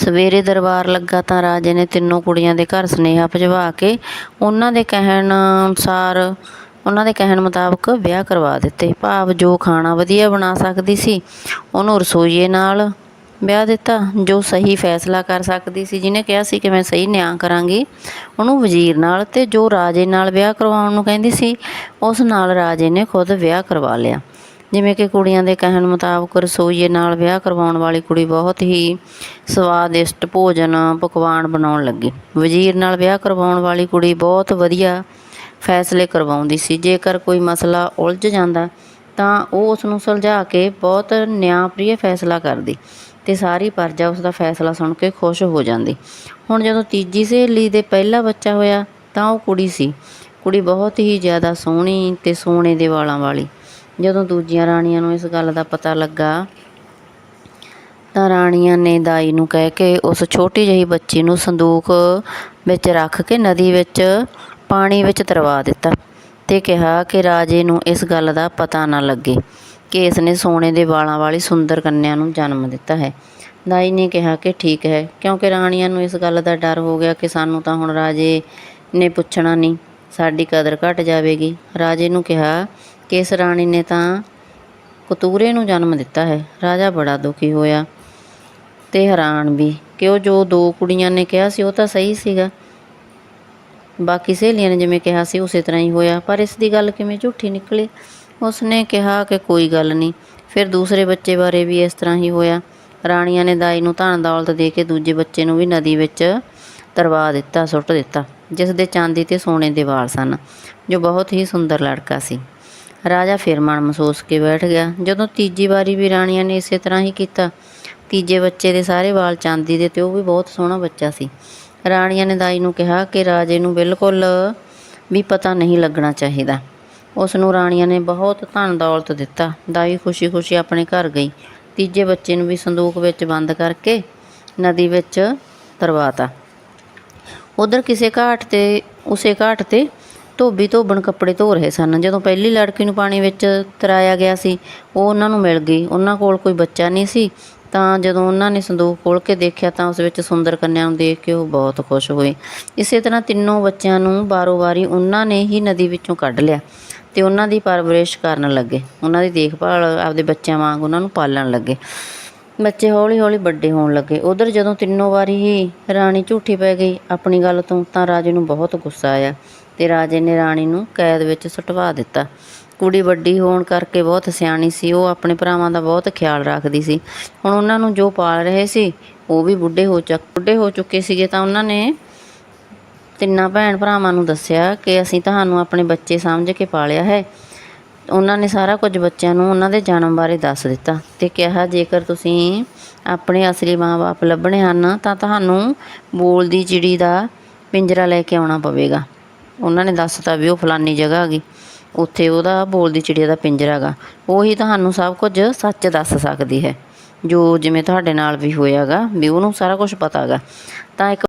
ਸਵੇਰੇ ਦਰਬਾਰ ਲੱਗਾ ਤਾਂ ਰਾਜੇ ਨੇ ਤਿੰਨੋਂ ਕੁੜੀਆਂ ਦੇ ਘਰ ਸੁਨੇਹਾ ਭਜਵਾ ਕੇ ਉਹਨਾਂ ਦੇ ਕਹਿਣ ਅਨੁਸਾਰ, ਉਹਨਾਂ ਦੇ ਕਹਿਣ ਮੁਤਾਬਕ ਵਿਆਹ ਕਰਵਾ ਦਿੱਤੇ। ਭਾਵ ਜੋ ਖਾਣਾ ਵਧੀਆ ਬਣਾ ਸਕਦੀ ਸੀ, ਉਹਨੂੰ ਰਸੋਈਏ ਨਾਲ ਵਿਆਹ ਦਿੱਤਾ। ਜੋ ਸਹੀ ਫੈਸਲਾ ਕਰ ਸਕਦੀ ਸੀ, ਜਿਹਨੇ ਕਿਹਾ ਸੀ ਕਿ ਮੈਂ ਸਹੀ ਨਿਆਂ ਕਰਾਂਗੀ, ਉਹਨੂੰ ਵਜ਼ੀਰ ਨਾਲ ਤੇ ਜੋ ਰਾਜੇ ਨਾਲ ਵਿਆਹ ਕਰਵਾਉਣ ਨੂੰ ਕਹਿੰਦੀ ਸੀ, ਉਸ ਨਾਲ ਰਾਜੇ ਨੇ ਖੁਦ ਵਿਆਹ ਕਰਵਾ ਲਿਆ। ਜਿਵੇਂ ਕਿ ਕੁੜੀਆਂ ਦੇ ਕਹਿਣ ਮੁਤਾਬਕ ਰਸੋਈਏ ਨਾਲ ਵਿਆਹ ਕਰਵਾਉਣ ਵਾਲੀ ਕੁੜੀ ਬਹੁਤ ਹੀ ਸਵਾਦਿਸ਼ਟ ਭੋਜਨ ਪਕਵਾਨ ਬਣਾਉਣ ਲੱਗੀ। ਵਜ਼ੀਰ ਨਾਲ ਵਿਆਹ ਕਰਵਾਉਣ ਵਾਲੀ ਕੁੜੀ ਬਹੁਤ ਵਧੀਆ ਫੈਸਲੇ ਕਰਵਾਉਂਦੀ ਸੀ। ਜੇਕਰ ਕੋਈ ਮਸਲਾ ਉਲਝ ਜਾਂਦਾ, ਤਾਂ ਉਹ ਉਸ ਨੂੰ ਸੁਲਝਾ ਕੇ ਬਹੁਤ ਨਿਆਂਪ੍ਰਿਯ ਫੈਸਲਾ ਕਰਦੀ ਤੇ ਸਾਰੀ ਪਰਜਾ ਉਸ ਦਾ ਫੈਸਲਾ ਸੁਣ ਕੇ ਖੁਸ਼ ਹੋ ਜਾਂਦੀ। ਹੁਣ ਜਦੋਂ ਤੀਜੀ ਸਹੇਲੀ ਦੇ ਪਹਿਲਾ ਬੱਚਾ ਹੋਇਆ, ਤਾਂ ਉਹ ਕੁੜੀ ਸੀ। ਕੁੜੀ ਬਹੁਤ ਹੀ ਜ਼ਿਆਦਾ ਸੋਹਣੀ ਤੇ ਸੋਨੇ ਦੇ ਵਾਲਾਂ ਵਾਲੀ। ਜਦੋਂ ਦੂਜੀਆਂ ਰਾਣੀਆਂ ਨੂੰ ਇਸ ਗੱਲ ਦਾ ਪਤਾ ਲੱਗਾ, ਤਾਂ ਰਾਣੀਆਂ ਨੇ ਦਾਈ ਨੂੰ ਕਹਿ ਕੇ ਉਸ ਛੋਟੀ ਜਿਹੀ ਬੱਚੀ ਨੂੰ ਸੰਦੂਕ ਵਿੱਚ ਰੱਖ ਕੇ ਨਦੀ ਵਿੱਚ, ਪਾਣੀ ਵਿੱਚ ਤਰਵਾ ਦਿੱਤਾ ਤੇ ਕਿਹਾ ਕਿ ਰਾਜੇ ਨੂੰ ਇਸ ਗੱਲ ਦਾ ਪਤਾ ਨਾ ਲੱਗੇ ਕਿ ਇਸ ਨੇ ਸੋਨੇ ਦੇ ਵਾਲਾਂ ਵਾਲੀ ਸੁੰਦਰ ਕੰਨਿਆ ਨੂੰ ਜਨਮ ਦਿੱਤਾ ਹੈ। ਦਾਈ ਨੇ ਕਿਹਾ ਕਿ ਠੀਕ ਹੈ, ਕਿਉਂਕਿ ਰਾਣੀਆਂ ਨੂੰ ਇਸ ਗੱਲ ਦਾ ਡਰ ਹੋ ਗਿਆ ਕਿ ਸਾਨੂੰ ਤਾਂ ਹੁਣ ਰਾਜੇ ਨੇ ਪੁੱਛਣਾ ਨਹੀਂ, ਸਾਡੀ ਕਦਰ ਘਟ ਜਾਵੇਗੀ। ਰਾਜੇ ਨੂੰ ਕਿਹਾ ਕਿ ਇਸ ਰਾਣੀ ਨੇ ਤਾਂ ਕਤੂਰੇ ਨੂੰ ਜਨਮ ਦਿੱਤਾ ਹੈ। ਰਾਜਾ ਬੜਾ ਦੁਖੀ ਹੋਇਆ ਤੇ ਹੈਰਾਨ ਵੀ ਕਿ ਉਹ ਜੋ ਦੋ ਕੁੜੀਆਂ ਨੇ ਕਿਹਾ ਸੀ ਉਹ ਤਾਂ ਸਹੀ ਸੀਗਾ। ਬਾਕੀ ਸਹੇਲੀਆਂ ਨੇ ਜਿਵੇਂ ਕਿਹਾ ਸੀ ਉਸੇ ਤਰ੍ਹਾਂ ਹੀ ਹੋਇਆ, ਪਰ ਇਸ ਦੀ ਗੱਲ ਕਿਵੇਂ ਝੂਠੀ ਨਿਕਲੀ? ਉਸਨੇ ਕਿਹਾ ਕਿ ਕੋਈ ਗੱਲ ਨਹੀਂ, ਫਿਰ ਦੂਸਰੇ ਬੱਚੇ ਬਾਰੇ ਵੀ ਇਸ ਤਰ੍ਹਾਂ ਹੀ ਹੋਇਆ। ਰਾਣੀਆਂ ਨੇ ਦਾਈ ਨੂੰ ਧਨ ਦੌਲਤ ਦੇ ਕੇ ਦੂਜੇ ਬੱਚੇ ਨੂੰ ਵੀ ਨਦੀ ਵਿੱਚ ਤਰਵਾ ਦਿੱਤਾ, ਸੁੱਟ ਦਿੱਤਾ, ਜਿਸ ਦੇ ਚਾਂਦੀ ਤੇ ਸੋਨੇ ਦੇ ਵਾਲ ਸਨ, ਜੋ ਬਹੁਤ ਹੀ ਸੁੰਦਰ ਲੜਕਾ ਸੀ। ਰਾਜਾ ਫਿਰ ਮਨ ਮਹਿਸੂਸ ਕੇ ਬੈਠ ਗਿਆ। ਜਦੋਂ ਤੀਜੀ ਵਾਰੀ ਵੀ ਰਾਣੀਆਂ ਨੇ ਇਸੇ ਤਰ੍ਹਾਂ ਹੀ ਕੀਤਾ, ਤੀਜੇ ਬੱਚੇ ਦੇ ਸਾਰੇ ਵਾਲ ਚਾਂਦੀ ਦੇ ਤੇ ਉਹ ਵੀ ਬਹੁਤ ਸੋਹਣਾ ਬੱਚਾ ਸੀ। ਰਾਣੀਆਂ ਨੇ ਦਾਈ ਨੂੰ ਕਿਹਾ ਕਿ ਰਾਜੇ ਨੂੰ ਬਿਲਕੁਲ ਵੀ ਪਤਾ ਨਹੀਂ ਲੱਗਣਾ ਚਾਹੀਦਾ। ਉਸ ਨੂੰ ਰਾਣੀਆਂ ਨੇ ਬਹੁਤ ਧਨ ਦੌਲਤ ਦਿੱਤਾ। ਦਾਈ ਖੁਸ਼ੀ-ਖੁਸ਼ੀ ਆਪਣੇ ਘਰ ਗਈ। ਤੀਜੇ ਬੱਚੇ ਨੂੰ ਵੀ ਸੰਦੂਕ ਵਿੱਚ ਬੰਦ ਕਰਕੇ ਨਦੀ ਵਿੱਚ ਤਰਵਾਤਾ। ਉਧਰ ਕਿਸੇ ਘਾਟ ਤੇ, ਉਸੇ ਘਾਟ ਤੇ ਧੋਬੀ ਧੋਬਣ ਕੱਪੜੇ ਧੋ ਰਹੇ ਸਨ। ਜਦੋਂ ਪਹਿਲੀ ਲੜਕੀ ਨੂੰ ਪਾਣੀ ਵਿੱਚ ਤਰਾਇਆ ਗਿਆ ਸੀ, ਉਹ ਉਹਨਾਂ ਨੂੰ ਮਿਲ ਗਈ। ਉਹਨਾਂ ਕੋਲ ਕੋਈ ਬੱਚਾ ਨਹੀਂ ਸੀ। ਤਾਂ ਜਦੋਂ ਉਹਨਾਂ ਨੇ ਸੰਦੂਕ ਖੋਲ੍ਹ ਕੇ ਦੇਖਿਆ, ਤਾਂ ਉਸ ਵਿੱਚ ਸੁੰਦਰ ਕੰਨਿਆ ਨੂੰ ਦੇਖ ਕੇ ਉਹ ਬਹੁਤ ਖੁਸ਼ ਹੋਏ। ਇਸੇ ਤਰ੍ਹਾਂ ਤਿੰਨੋਂ ਬੱਚਿਆਂ ਨੂੰ ਬਾਰੋ-ਬਾਰੀ ਉਹਨਾਂ ਨੇ ਹੀ ਨਦੀ ਵਿੱਚੋਂ ਕੱਢ ਲਿਆ ਤੇ ਉਹਨਾਂ ਦੀ ਪਰਵਰਿਸ਼ ਕਰਨ ਲੱਗੇ। ਉਹਨਾਂ ਦੀ ਦੇਖਭਾਲ ਆਪਦੇ ਬੱਚਿਆਂ ਵਾਂਗ ਉਹਨਾਂ ਨੂੰ ਪਾਲਣ ਲੱਗੇ। ਬੱਚੇ ਹੌਲੀ-ਹੌਲੀ ਵੱਡੇ ਹੋਣ ਲੱਗੇ। ਉਧਰ ਜਦੋਂ ਤਿੰਨੋਂ ਵਾਰੀ ਹੀ ਰਾਣੀ ਝੂਠੀ ਪੈ ਗਈ ਆਪਣੀ ਗੱਲ ਤੋਂ, ਤਾਂ ਰਾਜੇ ਨੂੰ ਬਹੁਤ ਗੁੱਸਾ ਆਇਆ। ਤੇ ਰਾਜੇ ਨੇ ਰਾਣੀ ਨੂੰ ਕੈਦ ਵਿੱਚ ਸੁਟਵਾ ਦਿੱਤਾ। ਕੁੜੀ ਵੱਡੀ ਹੋਣ ਕਰਕੇ ਬਹੁਤ ਸਿਆਣੀ ਸੀ, ਉਹ ਆਪਣੇ ਭਰਾਵਾਂ ਦਾ ਬਹੁਤ ਖਿਆਲ ਰੱਖਦੀ ਸੀ। ਹੁਣ ਉਹਨਾਂ ਨੂੰ ਜੋ ਪਾਲ ਰਹੇ ਸੀ, ਉਹ ਵੀ ਬੁੱਢੇ ਹੋ ਚੱਕ, ਬੁੱਢੇ ਹੋ ਚੁੱਕੇ ਸੀਗੇ ਤਾਂ ਉਹਨਾਂ ਨੇ ਤਿੰਨਾਂ ਭੈਣ ਭਰਾਵਾਂ ਨੂੰ ਦੱਸਿਆ ਕਿ ਅਸੀਂ ਤੁਹਾਨੂੰ ਆਪਣੇ ਬੱਚੇ ਸਮਝ ਕੇ ਪਾਲਿਆ ਹੈ। ਉਹਨਾਂ ਨੇ ਸਾਰਾ ਕੁਝ ਬੱਚਿਆਂ ਨੂੰ ਉਹਨਾਂ ਦੇ ਜਨਮ ਬਾਰੇ ਦੱਸ ਦਿੱਤਾ ਤੇ ਕਿਹਾ, ਜੇਕਰ ਤੁਸੀਂ ਆਪਣੇ ਅਸਲੀ ਮਾਂ-ਬਾਪ ਲੱਭਣੇ ਹਨ ਤਾਂ ਤੁਹਾਨੂੰ ਬੋਲਦੀ ਚਿੜੀ ਦਾ ਪਿੰਜਰਾ ਲੈ ਕੇ ਆਉਣਾ ਪਵੇਗਾ। ਉਹਨਾਂ ਨੇ ਦੱਸਤਾ ਵੀ ਉਹ ਫਲਾਨੀ ਜਗ੍ਹਾ ਹੈਗੀ। ਉੱਥੇ ਉਹਦਾ ਬੋਲਦੀ ਚਿੜੀਆ ਦਾ ਪਿੰਜਰਾ ਹੈਗਾ। ਉਹੀ ਤੁਹਾਨੂੰ ਸਭ ਕੁਝ ਸੱਚ ਦੱਸ ਸਕਦੀ ਹੈ। ਜੋ ਜਿਵੇਂ ਤੁਹਾਡੇ ਨਾਲ ਵੀ ਹੋਇਆਗਾ, ਵੀ ਉਹਨੂੰ ਸਾਰਾ ਕੁਝ ਪਤਾ ਹੈਗਾ। ਤਾਂ ਇੱਕ